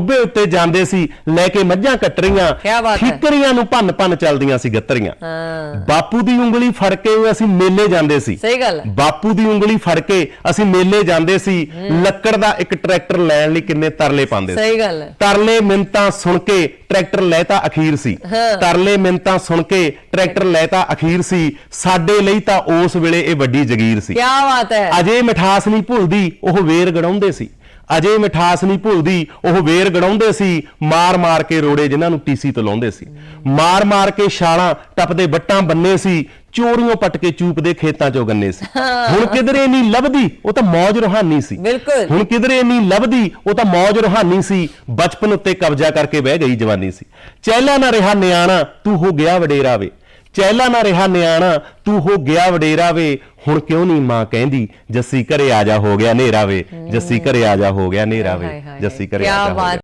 ਟੋਬੇ ਉੱਤੇ ਜਾਂਦੇ ਸੀ ਲੈ ਕੇ ਮੱਝਾਂ ਕੱਟਰੀਆਂ। ਠੀਕਰੀਆਂ ਨੂੰ ਭੰਨ ਭੰਨ ਚੱਲਦੀਆਂ ਸੀ ਗੱਤਰੀਆਂ। ਬਾਪੂ ਦੀ ਉਂਗਲੀ ਫੜ ਕੇ ਅਸੀਂ ਮੇਲੇ ਜਾਂਦੇ ਸੀ। ਸਹੀ ਗੱਲ ਬਾਪੂ ਦੀ ਉਂਗਲੀ ਫੜ ਕੇ ਅਸੀਂ ਮੇਲੇ ਜਾਂਦੇ ਸੀ। ਲੱਕੜ ਦਾ ਇੱਕ ਟਰੈਕਟਰ ਲੈਣ ਲਈ ਕਿੰਨੇ ਤਰਲੇ ਪਾਉਂਦੇ ਸੀ। ਸਹੀ ਗੱਲ ਤਰਲੇ ਮਿੰਤਾਂ ਸੁਣ ਕੇ ਟਰੈਕਟਰ ਲੈ ਤਾਂ ਅਖੀਰ ਸੀ। ਤਰਲੇ ਮਿੰਤਾਂ ਸੁਣ ਕੇ ਟਰੈਕਟਰ ਲੈ ਤਾਂ ਅਖੀਰ ਸੀ। ਸਾਡੇ ਲਈ ਤਾਂ ਉਸ ਵੇਲੇ ਇਹ ਵੱਡੀ ਜਗੀਰ ਸੀ। ਕੀ ਬਾਤ ਹੈ। ਅਜੇ ਮਿਠਾਸ ਨਹੀਂ ਭੁੱਲਦੀ ਉਹ ਵੇਰ ਗੜਾਉਂਦੇ ਸੀ। ਅਜੇ ਮਿਠਾਸ ਨਹੀਂ ਭੁੱਲਦੀ ਉਹ ਵੇਰ ਗੜਾਉਂਦੇ ਸੀ ਮਾਰ ਮਾਰ ਕੇ ਰੋੜੇ ਜਿਨ੍ਹਾਂ ਨੂੰ ਟੀਸੀ ਤੋਂ ਲਾਉਂਦੇ ਸੀ। ਮਾਰ ਮਾਰ ਕੇ ਛਾਲਾਂ ਟੱਪਦੇ ਵੱਟਾਂ ਬੰਨੇ ਸੀ ਚੋਰੀਆਂ ਪੱਟ ਕੇ ਚੂਪਦੇ ਖੇਤਾਂ ਚੋਂ ਗੰਨੇ ਸੀ। ਹੁਣ ਕਿਧਰੇ ਨਹੀਂ ਲੱਭਦੀ ਉਹ ਤਾਂ ਮੌਜ ਰੋਹਾਨੀ ਸੀ। ਬਿਲਕੁਲ। ਹੁਣ ਕਿਧਰੇ ਨਹੀਂ ਲੱਭਦੀ ਉਹ ਤਾਂ ਮੌਜ ਰੋਹਾਨੀ ਸੀ ਬਚਪਨ ਉੱਤੇ ਕਬਜ਼ਾ ਕਰਕੇ ਬਹਿ ਗਈ ਜਵਾਨੀ ਸੀ। ਚਹਿਲਾ ਨਾ ਰਿਹਾ ਨਿਆਣਾ ਤੂੰ ਹੋ ਗਿਆ ਵਡੇਰਾ ਵੇ। ਚਹਿਲਾ ਨਾ ਰਿਹਾ ਨਿਆਣਾ ਤੂੰ ਹੋ ਗਿਆ ਵਡੇਰਾ ਵੇ। ਹੁਣ ਕਿਉਂ ਨਹੀਂ ਮਾਂ ਕਹਿੰਦੀ ਜੱਸੀ ਘਰੇ ਆ ਜਾ ਹੋ ਗਿਆ ਨੇਰਾ ਵੇ। ਜੱਸੀ ਘਰੇ ਆ ਜਾ ਹੋ ਗਿਆ ਨੇਰਾ ਵੇ। ਹਾਏ ਹਾਏ ਜੱਸੀ ਘਰੇ ਆ ਜਾ ਹੋ ਬਾਤ ਗਿਆ